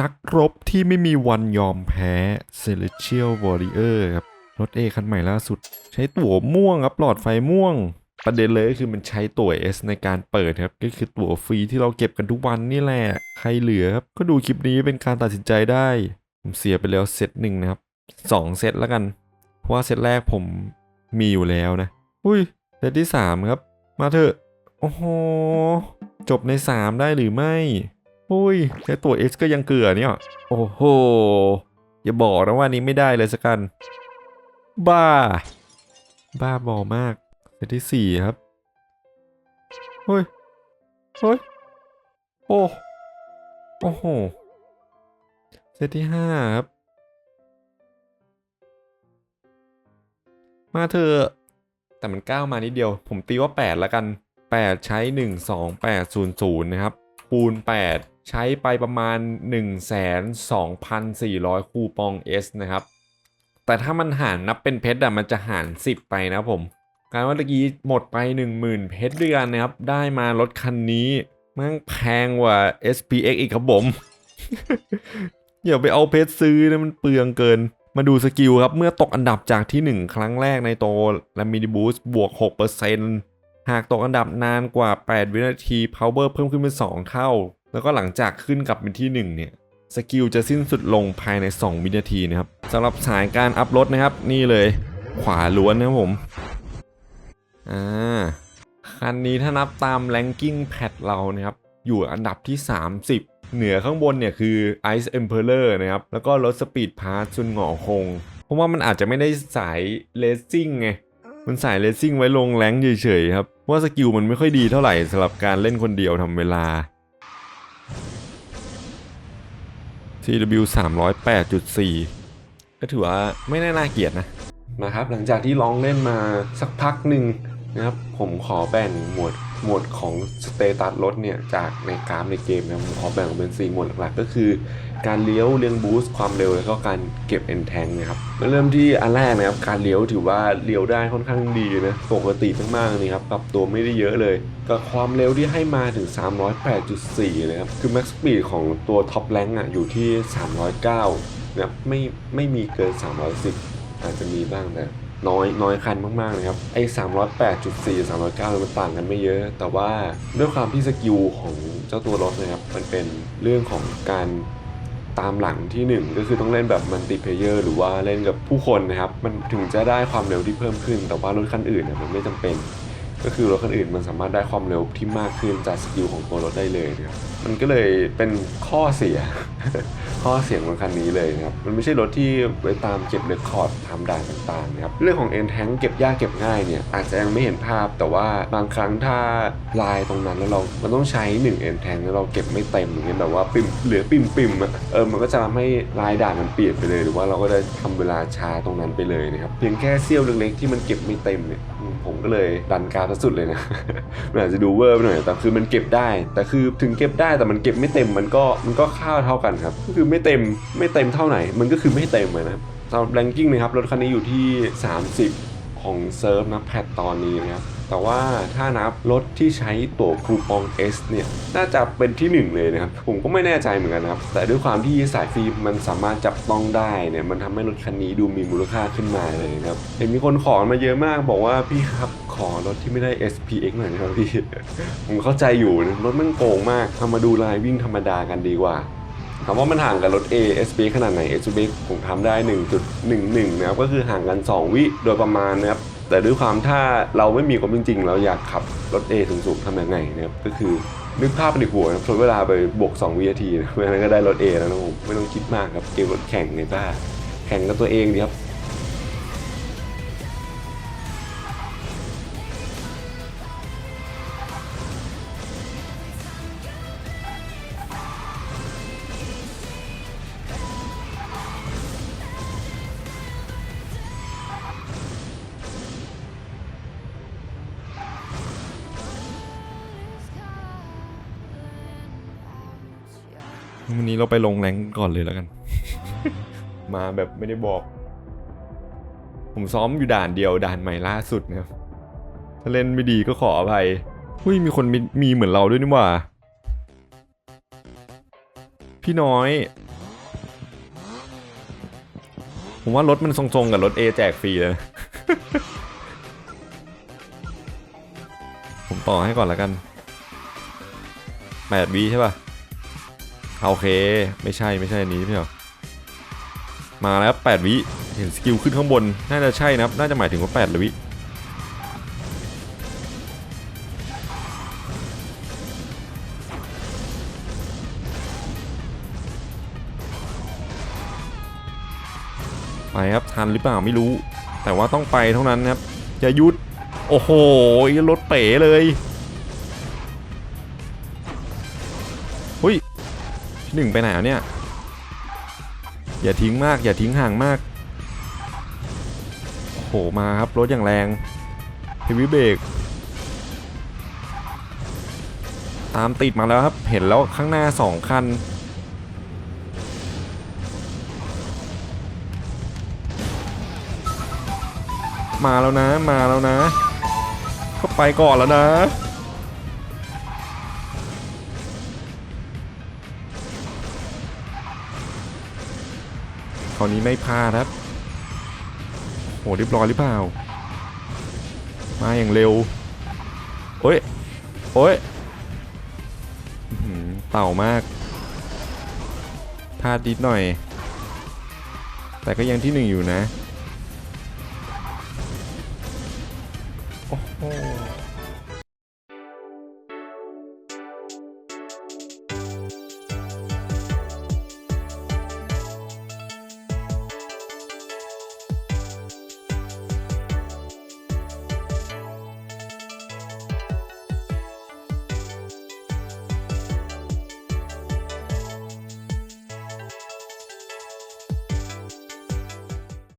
นักรบที่ไม่มีวันยอมแพ้ Celestial Warrior ครับ รถ A คันใหม่ล่าสุด ใช้ตั๋วม่วงครับ หลอดไฟม่วง ประเด็นเลยก็คือมันใช้ตั๋ว S ในการเปิดครับ ก็คือตั๋วฟรีที่เราเก็บกันทุกวันนี่แหละ ใครเหลือครับ ก็ดูคลิปนี้เป็นการตัดสินใจได้ ผมเสียไปแล้วเซตหนึ่งนะครับสองเซตแล้วกัน เพราะว่าเซตแรกผมมีอยู่แล้วนะ อุ้ยเซตที่สามครับ มาเถอะ โอ้โห จบในสามได้หรือไม่ อุ้ยแค่ตัว X ก็ยังเกลือเนี่ย โอ้โห อย่าบอกนะว่านี้ไม่ได้เลยสักกัน บ้า บ้าบอมากเซตที่สี่ครับ เฮ้ย เฮ้ย โอ้ โอ้โห เซตที่ห้าครับ มาเถอะแต่มันก้าวมานิดเดียว ผมตีว่า8แล้วกัน8ใช้1 2 8 0 0นย์นย์นะครับคูณ8 ใช้ไปประมาณ 1 2 4 0 0 คูปอง S นะครับ แต่ถ้ามันหารนับเป็นเพชรอะมันจะหาร 10 ไปนะผมการว่าเมื่อกี้หมดไป 10,000 เพชรด้วยกันนะครับ ได้มารถคันนี้มันแพงกว่า SPX อีกครับผมอย่าไปเอาเพชรซื้อนะมันเปลืองเกิน มาดูสกิลครับ เมื่อตกอันดับจากที่ 1 ครั้งแรกในโตและมินิบูสบวก 6%หากตกอันดับนานกว่า 8 วินาที power เพิ่มขึ้นเป็น 2 เท่า แล้วก็หลังจากขึ้นกลับเป็นที่ 1 เนี่ยสกิลจะสิ้นสุดลงภายใน 2 วินาทีนะครับสำหรับสายการอัพรถนะครับ นี่เลยขวาล้วนนะผมอ่าคันนี้ถ้านับตาม ranking pad เรานะครับ อยู่อันดับที่ 30 เหนือข้างบนเนี่ยคือ Ice Emperor นะครับ แล้วก็รถ Speed Pass ซุนหงอคง เพราะว่ามันอาจจะไม่ได้สายเลสซิ่งไง มันสายเลสซิ่งไว้ลงแรงเฉยๆครับ เพราะว่าสกิลมันไม่ค่อยดีเท่าไหร่สำหรับการเล่นคนเดียวทำเวลา CW 308.4 ก็ถือว่าไม่ได้น่าเกลียดนะนะครับหลังจากที่ลองเล่นมาสักพักหนึ่งนะครับผมขอแบ่งหมวด หมวดของสเตตัสรถเนี่ยจากในกราฟในเกมนะผมขอแบ่งออกเป็น 4 หมวดหลักๆก็คือ การเลี้ยวเลี้ยงบูสต์ความเร็วแล้วก็การเก็บเอ็นแทงนะครับมาเริ่มที่อันแรกนะครับการเลี้ยวถือว่าเลี้ยวได้ค่อนข้างดีนะปกติมากๆนี่ครับปรับตัวไม่ได้เยอะเลย กับความเร็วที่ให้มาถึง 308.4 นะครับ คือ max speed ของตัวท็อปแรงอะอยู่ที่ 309นะครับไม่ไม่มีเกิน 310 อาจจะมีบ้างแต่ น้อยน้อยคันมากๆนะครับไอ้สามร้อยแปดจุดสี่สามร้อยเก้ามันต่างกันไม่เยอะ แต่ว่าด้วยความที่สกิลของเจ้าตัวรถนะครับมันเป็นเรื่องของการตามหลังที่หนึ่งก็คือต้องเล่นแบบมัลติเพเยอร์หรือว่าเล่นกับผู้คนนะครับ มันถึงจะได้ความเร็วที่เพิ่มขึ้น แต่ว่ารถคันอื่นเนี่ยมันไม่จำเป็น ก็คือรถคันอื่นมันสามารถได้ความเร็วที่มากขึ้นจากสกิลของตัวรถได้เลยนะครับมันก็เลยเป็นข้อเสีย ข้อเสียของคันนี้เลยนะครับ มันไม่ใช่รถที่ไว้ตามเก็บเรคคอร์ดทำด่านต่างๆนะครับ เรื่องของเอ็นแทงเก็บยากเก็บง่ายเนี่ยอาจจะยังไม่เห็นภาพ แต่ว่าบางครั้งถ้าลายตรงนั้นแล้วเรา มันต้องใช้1เอ็นแทงแล้วเราเก็บไม่เต็มอย่างเงี้ยแบบว่าปิ่มเหลือปิ่มปิ่มๆเออมันก็จะทำให้ลายด่านมันเปลี่ยนไปเลย หรือว่าเราก็ได้ทำเวลาช้าตรงนั้นไปเลยนะครับ เพียงแค่เสี้ยวเล็กๆที่มันเก็บไม่เต็มเนี่ย ผมก็เลยดันการสุดเลยนะ มันอาจจะดูเวอร์ไปหน่อยแต่คือมันเก็บได้ แต่คือถึงเก็บได้แต่มันเก็บไม่เต็มมันก็มันก็ค่าเท่ากันครับก็คือไม่เต็มไม่เต็มเท่าไหน มันก็คือไม่เต็มเลยนะครับสำหรับแรงกิ้งนะครับรถคันนี้อยู่ที่ 30 ของเซิร์ฟนะแพทตอนนี้นะครับ แต่ว่าถ้านับรถที่ใช้ตั๋วคูปอง S เนี่ยน่าจะเป็นที่หนึ่งเลยนะครับ ผมก็ไม่แน่ใจเหมือนกันนะครับ แต่ด้วยความที่สายฟิล์มมันสามารถจับต้องได้เนี่ยมันทำให้รถคันนี้ดูมีมูลค่าขึ้นมาเลยนะครับเห็นมีคนขอมาเยอะมากบอกว่าพี่ครับขอรถที่ไม่ได้ SPX หน่อยนะครับพี่ผมเข้าใจอยู่นะรถมันโกงมากเอามาดูลายวิ่งธรรมดากันดีกว่าถามว่ามันห่างกับรถ A s b ขนาดไหน s b ผมทำได้ 1.11 นะครับ ก็คือห่างกัน 2 วิโดยประมาณนะครับ แต่ด้วยความถ้าเราไม่มีความจริง ๆ เราอยากขับรถ A สูงๆทำยังไงนะครับก็คือนึกภาพไปในหัวนะทนเวลาไปบวก2วินาทีนะเวลานั้นก็ได้รถ A แล้วนะผมไม่ต้องคิดมากครับเกมรถแข่งในบ้าแข่งกับตัวเองดีครับ วันนี้เราไปลงแรงก่อนเลยแล้วกัน มาแบบไม่ได้บอก ผมซ้อมอยู่ด่านเดียวด่านใหม่ล่าสุดนะครับถ้าเล่นไม่ดีก็ขออภัยหุ้ยมีคนมีมีเหมือนเราด้วยนี่หว่า พี่น้อย ผมว่ารถมันทรงๆกับรถ A แจกฟรีเลยนะผมต่อให้ก่อนแล้วกัน 8วิใช่ป่ะ โอเค ไม่ใช่ไม่ใช่อันนี้พี่เหรอมาแล้ว 8 วิ เห็นสกิลขึ้นข้างบน น่าจะใช่นะครับ น่าจะหมายถึงว่า8วิไปครับ ทันหรือเปล่าไม่รู้ แต่ว่าต้องไปเท่านั้นนะครับอย่าหยุด โอ้โหรถเป๋เลย หนึ่งไปไหนอะเนี่ย อย่าทิ้งมาก อย่าทิ้งห่างมาก โห มาครับ รถอย่างแรงเฮวี่เบรกตามติดมาแล้วครับ เห็นแล้วข้างหน้าสองคัน มาแล้วนะ มาแล้วนะ เข้าไปก่อนแล้วนะ คราวนี้ไม่พลาดครับโหเรียบร้อยหรือเปล่า มาอย่างเร็วโอ้ยโอ้ยเต่ามากพลาดนิดหน่อย แต่ก็ยังที่หนึ่งอยู่นะ โอ้โห